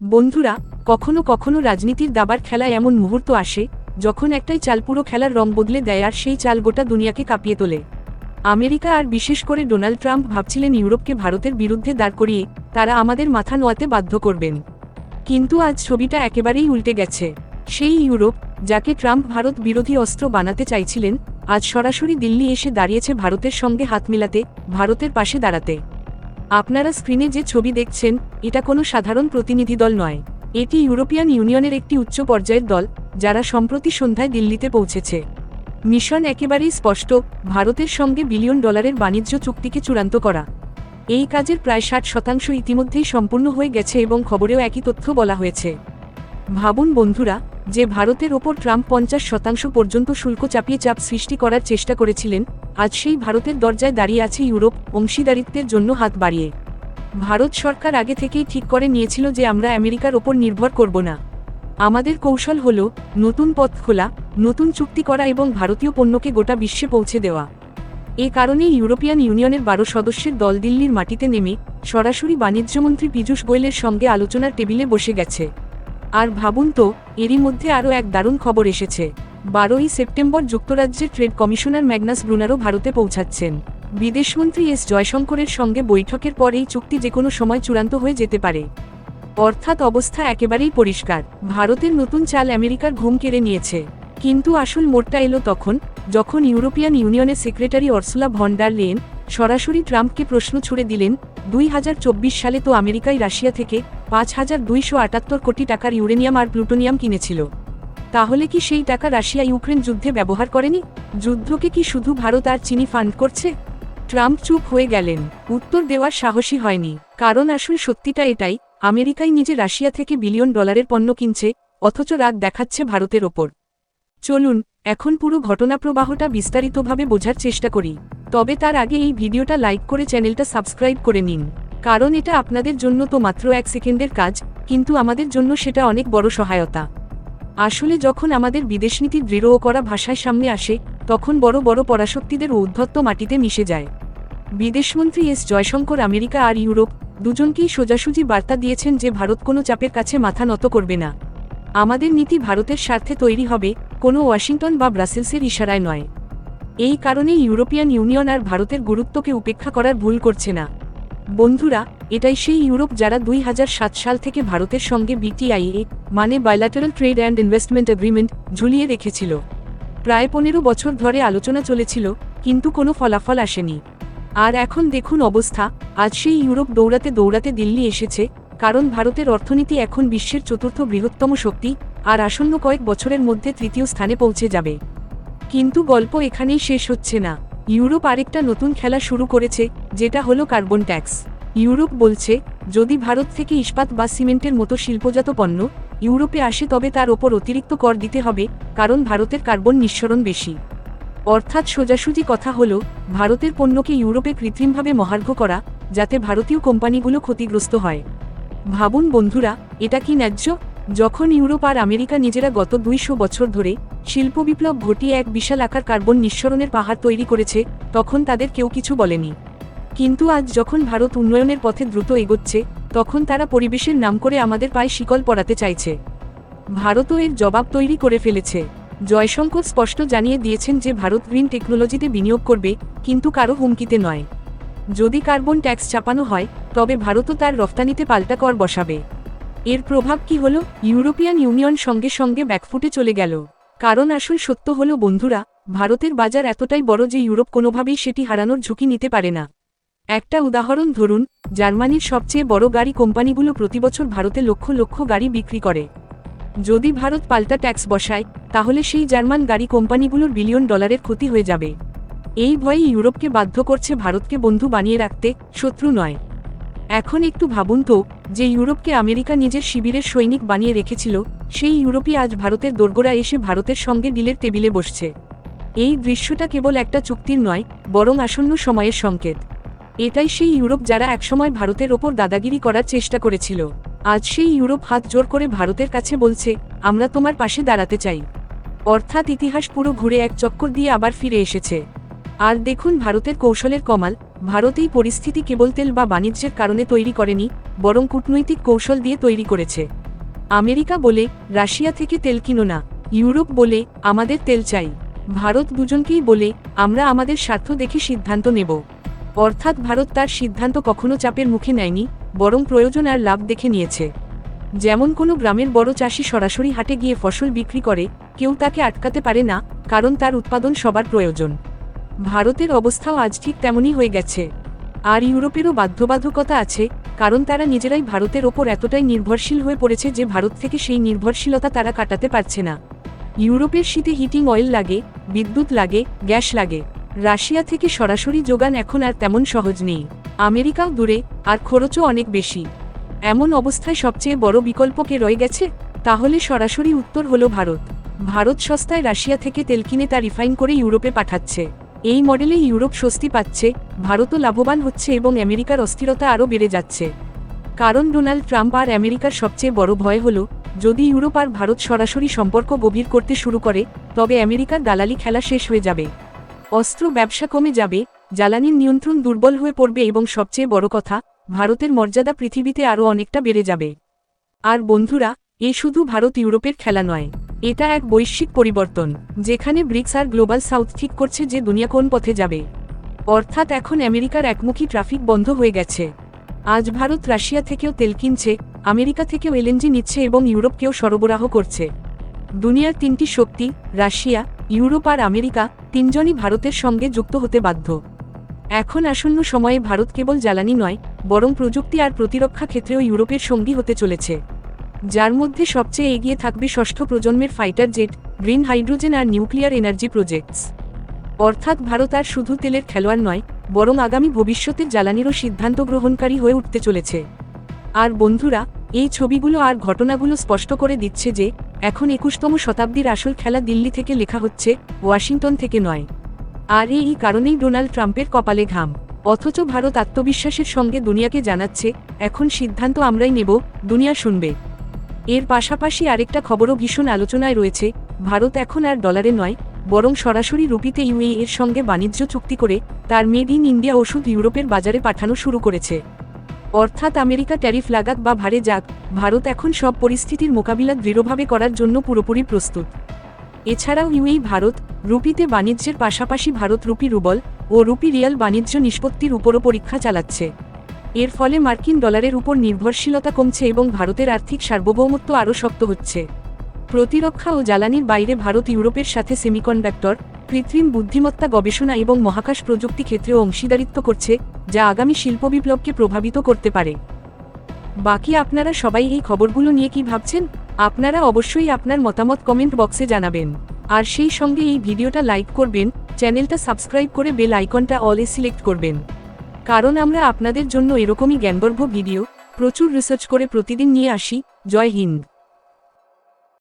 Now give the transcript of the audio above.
বন্ধুরা, কখনো কখনো রাজনীতির দাবার খেলায় এমন মুহূর্ত আসে, যখন একটাই চাল পুরো খেলার রং বদলে দেয় আর সেই চাল গোটা দুনিয়াকে কাঁপিয়ে তোলে। আমেরিকা আর বিশেষ করে ডোনাল্ড ট্রাম্প ভাবছিলেন ইউরোপকে ভারতের বিরুদ্ধে দাঁড় করিয়ে তারা আমাদের মাথা নোয়াতে বাধ্য করবেন। কিন্তু আজ ছবিটা একেবারেই উল্টে গেছে। সেই ইউরোপ, যাকে ট্রাম্প ভারত বিরোধী অস্ত্র বানাতে চাইছিলেন, আজ সরাসরি দিল্লি এসে দাঁড়িয়েছে ভারতের সঙ্গে হাত মিলাতে, ভারতের পাশে দাঁড়াতে। আপনারা স্ক্রিনে যে ছবি দেখছেন, এটা কোনো সাধারণ প্রতিনিধি দল নয়। এটি ইউরোপিয়ান ইউনিয়নের একটি উচ্চ পর্যায়ের দল, যারা সম্প্রতি সন্ধ্যায় দিল্লিতে পৌঁছেছে। মিশন একেবারেই স্পষ্ট, ভারতের সঙ্গে বিলিয়ন ডলারের বাণিজ্য চুক্তিকে চূড়ান্ত করা। এই কাজের প্রায় ষাট শতাংশ ইতিমধ্যেই সম্পূর্ণ হয়ে গেছে এবং খবরেও একই তথ্য বলা হয়েছে। ভাবুন বন্ধুরা, যে ভারতের ওপর ট্রাম্প পঞ্চাশ শতাংশ পর্যন্ত শুল্ক চাপিয়ে চাপ সৃষ্টি করার চেষ্টা করেছিলেন আজ সেই ভারতের দরজায় দাঁড়িয়ে আছে ইউরোপ অংশীদারিত্বের জন্য হাত বাড়িয়ে। ভারত সরকার আগে থেকেই ঠিক করে নিয়েছিল যে আমরা আমেরিকার ওপর নির্ভর করব না। আমাদের কৌশল হল নতুন পথ খোলা, নতুন চুক্তি করা এবং ভারতীয় পণ্যকে গোটা বিশ্বে পৌঁছে দেওয়া। এ কারণেই ইউরোপিয়ান ইউনিয়নের বারো সদস্যের দল দিল্লির মাটিতে নেমে সরাসরি বাণিজ্যমন্ত্রী পীযূষ গোয়েলের সঙ্গে আলোচনার টেবিলে বসে গেছে। আর ভাবুন তো, এরই মধ্যে আরও এক দারুণ খবর এসেছে। বারোই সেপ্টেম্বর যুক্তরাজ্যের ট্রেড কমিশনার ম্যাগনাস ব্রুনারও ভারতে পৌঁছাচ্ছেন। বিদেশমন্ত্রী এস জয়শঙ্করের সঙ্গে বৈঠকের পর এই চুক্তি যে কোনো সময় চূড়ান্ত হয়ে যেতে পারে। অর্থাৎ অবস্থা একেবারেই পরিষ্কার। ভারতের নতুন চাল আমেরিকার ঘুম কেড়ে নিয়েছে। কিন্তু আসল মোড়টা এলো তখন, যখন ইউরোপিয়ান ইউনিয়নের সেক্রেটারি অর্সুলা ভন্ডার লেন সরাসরি ট্রাম্পকে প্রশ্ন ছুড়ে দিলেন, দুই হাজার চব্বিশ সালে তো আমেরিকাই রাশিয়া থেকে পাঁচ হাজার দুইশো আটাত্তর কোটি টাকার ইউরেনিয়াম আর প্লুটোনিয়াম কিনেছিল। তাহলে কি সেই টাকা রাশিয়া ইউক্রেন যুদ্ধে ব্যবহার করেনি? যুদ্ধকে কি শুধু ভারত আর চিনি ফান্ড করছে? ট্রাম্প চুপ হয়ে গেলেন। উত্তর দেওয়ার সাহসী হয়নি। কারণ আসল সত্যিটা এটাই, আমেরিকাই নিজে রাশিয়া থেকে বিলিয়ন ডলারের পণ্য কিনছে, অথচ রাগ দেখাচ্ছে ভারতের ওপর। চলুন, এখন পুরো ঘটনাপ্রবাহটা বিস্তারিতভাবে বোঝার চেষ্টা করি। তবে তার আগে এই ভিডিওটা লাইক করে চ্যানেলটা সাবস্ক্রাইব করে নিন। কারণ এটা আপনাদের জন্য তো মাত্র এক সেকেন্ডের কাজ, কিন্তু আমাদের জন্য সেটা অনেক বড় সহায়তা। আসলে যখন আমাদের বিদেশনীতি দৃঢ় করা ভাষায় সামনে আসে, তখন বড় বড় পরাশক্তিদের উদ্ধত্ত মাটিতে মিশে যায়। বিদেশমন্ত্রী এস জয়শঙ্কর আমেরিকা আর ইউরোপ দুজনকেই সোজাসুজি বার্তা দিয়েছেন যে ভারত কোনো চাপের কাছে মাথা নত করবে না। আমাদের নীতি ভারতের স্বার্থে তৈরি হবে, কোনো ওয়াশিংটন বা ব্রাসেলসের ইশারায় নয়। এই কারণেই ইউরোপিয়ান ইউনিয়ন আর ভারতের গুরুত্বকে উপেক্ষা করার ভুল করছে না। বন্ধুরা এটাই সেই ইউরোপ যারা দুই হাজার সাত সাল থেকে ভারতের সঙ্গে বিটিআইএ মানে bilateral trade and investment agreement ঝুলিয়ে রেখেছিল। প্রায় পনেরো বছর ধরে আলোচনা চলেছিল, কিন্তু কোনো ফলাফল আসেনি। আর এখন দেখুন অবস্থা, আজ সেই ইউরোপ দৌড়াতে দৌড়াতে দিল্লি এসেছে, কারণ ভারতের অর্থনীতি এখন বিশ্বের চতুর্থ বৃহত্তম শক্তি, আর আসন্ন কয়েক বছরের মধ্যে তৃতীয় স্থানে পৌঁছে যাবে। কিন্তু গল্প এখানেই শেষ হচ্ছে না। ইউরোপ আরেকটা নতুন খেলা শুরু করেছে, যেটা হলো কার্বন ট্যাক্স। ইউরোপ বলছে, যদি ভারত থেকে ইস্পাত বা সিমেন্টের মতো শিল্পজাত পণ্য ইউরোপে আসে তবে তার ওপর অতিরিক্ত কর দিতে হবে, কারণ ভারতের কার্বন নিঃসরণ বেশি। অর্থাৎ সোজাসুজি কথা হল, ভারতের পণ্যকে ইউরোপে কৃত্রিমভাবে মহার্ঘ করা, যাতে ভারতীয় কোম্পানিগুলো ক্ষতিগ্রস্ত হয়। ভাবুন বন্ধুরা, এটা কি ন্যায্য? যখন ইউরোপ আর আমেরিকা নিজেরা গত দুইশো বছর ধরে শিল্প বিপ্লব ঘটিয়ে এক বিশাল আকার কার্বন নিঃসরণের পাহাড় তৈরি করেছে, তখন তাদের কেউ কিছু বলেনি। কিন্তু আজ যখন ভারত উন্নয়নের পথে দ্রুত এগোচ্ছে, তখন তারা পরিবেশের নাম করে আমাদের পায়ে শিকল পড়াতে চাইছে। ভারতও এর জবাব তৈরি করে ফেলেছে। জয়শঙ্কর স্পষ্ট জানিয়ে দিয়েছেন যে ভারত গ্রিন টেকনোলজিতে বিনিয়োগ করবে, কিন্তু কারও হুমকিতে নয়। যদি কার্বন ট্যাক্স চাপানো হয়, তবে ভারতও তার রফতানিতে পাল্টা কর বসাবে। এর প্রভাব কি হলো? ইউরোপিয়ান ইউনিয়ন সঙ্গে সঙ্গে ব্যাকফুটে চলে গেল। কারণ আসল সত্য হল, বন্ধুরা, ভারতের বাজার এতটাই বড় যে ইউরোপ কোনোভাবেই সেটি হারানোর ঝুঁকি নিতে পারে না। একটা উদাহরণ ধরুন, জার্মানির সবচেয়ে বড় গাড়ি কোম্পানিগুলো প্রতিবছর ভারতে লক্ষ লক্ষ গাড়ি বিক্রি করে। যদি ভারত পাল্টা ট্যাক্স বসায়, তাহলে সেই জার্মান গাড়ি কোম্পানিগুলোর বিলিয়ন ডলারের ক্ষতি হয়ে যাবে। এই ভয়ে ইউরোপকে বাধ্য করছে ভারতকে বন্ধু বানিয়ে রাখতে, শত্রু নয়। এখন একটু ভাবুন তো, যে ইউরোপকে আমেরিকা নিজের শিবিরের সৈনিক বানিয়ে রেখেছিল, সেই ইউরোপই আজ ভারতের দোরগোড়া এসে ভারতের সঙ্গে ডিলের টেবিলে বসছে। এই দৃশ্যটা কেবল একটা চুক্তির নয়, বরং আসন্ন সময়ের সংকেত। এটাই সেই ইউরোপ যারা একসময় ভারতের ওপর দাদাগিরি করার চেষ্টা করেছিল। আজ সেই ইউরোপ হাত জোর করে ভারতের কাছে বলছে, আমরা তোমার পাশে দাঁড়াতে চাই। অর্থাৎ ইতিহাস পুরো ঘুরে এক চক্কর দিয়ে আবার ফিরে এসেছে। আর দেখুন ভারতের কৌশলের কমাল, ভারত এই পরিস্থিতি কেবল তেল বা বাণিজ্যের কারণে তৈরি করেনি, বরং কূটনৈতিক কৌশল দিয়ে তৈরি করেছে। আমেরিকা বলে, রাশিয়া থেকে তেল কিনো না। ইউরোপ বলে, আমাদের তেল চাই। ভারত দুজনকেই বলে, আমরা আমাদের স্বার্থ দেখে সিদ্ধান্ত নেব। অর্থাৎ ভারত তার সিদ্ধান্ত কখনো চাপের মুখে নেয়নি, বরং প্রয়োজন আর লাভ দেখে নিয়েছে। যেমন কোনো গ্রামের বড় চাষি সরাসরি হাটে গিয়ে ফসল বিক্রি করে, কেউ তাকে আটকাতে পারে না, কারণ তার উৎপাদন সবার প্রয়োজন। ভারতের অবস্থাও আজ ঠিক তেমনই হয়ে গেছে। আর ইউরোপেরও বাধ্যবাধকতা আছে, কারণ তারা নিজেরাই ভারতের ওপর এতটাই নির্ভরশীল হয়ে পড়েছে যে ভারত থেকে সেই নির্ভরশীলতা তারা কাটাতে পারছে না। ইউরোপের শীতে হিটিং অয়েল লাগে, বিদ্যুৎ লাগে, গ্যাস লাগে। রাশিয়া থেকে সরাসরি যোগান এখন আর তেমন সহজ নেই। আমেরিকাও দূরে, আর খরচও অনেক বেশি। এমন অবস্থায় সবচেয়ে বড় বিকল্পকে রয়ে গেছে? তাহলে সরাসরি উত্তর হলো ভারত। ভারত সস্তায় রাশিয়া থেকে তেল কিনে তা রিফাইন করে ইউরোপে পাঠাচ্ছে। এই মডেলে ইউরোপ স্বস্তি পাচ্ছে, ভারতও লাভবান হচ্ছে এবং আমেরিকার অস্থিরতা আরও বেড়ে যাচ্ছে। কারণ ডোনাল্ড ট্রাম্প আর আমেরিকার সবচেয়ে বড় ভয় হল, যদি ইউরোপ আর ভারত সরাসরি সম্পর্ক গভীর করতে শুরু করে, তবে আমেরিকার দালালি খেলা শেষ হয়ে যাবে। অস্ত্র ব্যবসা কমে যাবে, জ্বালানির নিয়ন্ত্রণ দুর্বল হয়ে পড়বে এবং সবচেয়ে বড় কথা, ভারতের মর্যাদা পৃথিবীতে আরও অনেকটা বেড়ে যাবে। আর বন্ধুরা, এ শুধু ভারত ইউরোপের খেলা নয়, এটা এক বৈশ্বিক পরিবর্তন, যেখানে ব্রিক্স আর গ্লোবাল সাউথ ঠিক করছে যে দুনিয়া কোন পথে যাবে। অর্থাৎ এখন আমেরিকার একমুখী ট্রাফিক বন্ধ হয়ে গেছে। আজ ভারত রাশিয়া থেকেও তেল কিনছে, আমেরিকা থেকেও এলএনজি নিচ্ছে এবং ইউরোপকেও সরবরাহ করছে। দুনিয়ার তিনটি শক্তি, রাশিয়া ইউরোপ আর আমেরিকা তিনজনই ভারতের সঙ্গে যুক্ত হতে বাধ্য। এখন আসন্ন সময়ে ভারত কেবল জ্বালানি নয়, বরং প্রযুক্তি আর প্রতিরক্ষা ক্ষেত্রেও ইউরোপের সঙ্গী হতে চলেছে। যার মধ্যে সবচেয়ে এগিয়ে থাকবে ষষ্ঠ প্রজন্মের ফাইটার জেট, গ্রিন হাইড্রোজেন আর নিউক্লিয়ার এনার্জি প্রজেক্টস। অর্থাৎ ভারত আর শুধু তেলের খেলোয়াড় নয়, বরং আগামী ভবিষ্যতের জ্বালানিরও সিদ্ধান্ত গ্রহণকারী হয়ে উঠতে চলেছে। আর বন্ধুরা এই ছবিগুলো আর ঘটনাগুলো স্পষ্ট করে দিচ্ছে যে, এখন একুশতম শতাব্দীর আসল খেলা দিল্লি থেকে লেখা হচ্ছে, ওয়াশিংটন থেকে নয়। আর এই কারণেই ডোনাল্ড ট্রাম্পের কপালে ঘাম। অথচ ভারত আত্মবিশ্বাসের সঙ্গে দুনিয়াকে জানাচ্ছে, এখন সিদ্ধান্ত আমরাই নেব, দুনিয়া শুনবে। এর পাশাপাশি আরেকটা খবরও ভীষণ আলোচনায় রয়েছে, ভারত এখন আর ডলারে নয়, বরং সরাসরি রুপিতে ইউএ এর সঙ্গে বাণিজ্য চুক্তি করে, তার মেড ইন ইন্ডিয়া ওষুধ ইউরোপের বাজারে পাঠানো শুরু করেছে। অর্থাৎ আমেরিকা ট্যারিফ লাগাক বা ভারে যাক, ভারত এখন সব পরিস্থিতির মোকাবিলা দৃঢ়ভাবে করার জন্য পুরোপুরি প্রস্তুত। এছাড়াও ইউএই ভারত, রুপিতে বাণিজ্যের পাশাপাশি ভারত রুপি রুবল ও রুপি রিয়াল বাণিজ্য নিষ্পত্তির উপরও পরীক্ষা চালাচ্ছে। এর ফলে মার্কিন ডলারের উপর নির্ভরশীলতা কমছে এবং ভারতের আর্থিক সার্বভৌমত্ব আরও শক্ত হচ্ছে। প্রতিরক্ষা ও জ্বালানির বাইরে ভারত ইউরোপের সাথে সেমিকন্ডাক্টর কৃত্রিম বুদ্ধিমত্তা গবেষণা এবং মহাকাশ প্রযুক্তি ক্ষেত্রেও অংশীদারিত্ব করছে, যা আগামী শিল্প বিপ্লবকে প্রভাবিত করতে পারে। বাকি আপনারা সবাই এই খবরগুলো নিয়ে কি ভাবছেন? আপনারা অবশ্যই আপনার মতামত কমেন্ট বক্সে জানাবেন। আর সেই সঙ্গে এই ভিডিওটা লাইক করবেন, চ্যানেলটা সাবস্ক্রাইব করে বেল আইকনটা অলে সিলেক্ট করবেন। কারণ আমরা আপনাদের জন্য এরকমই জ্ঞানগর্ভ ভিডিও প্রচুর রিসার্চ করে প্রতিদিন নিয়ে আসি। জয় হিন্দ।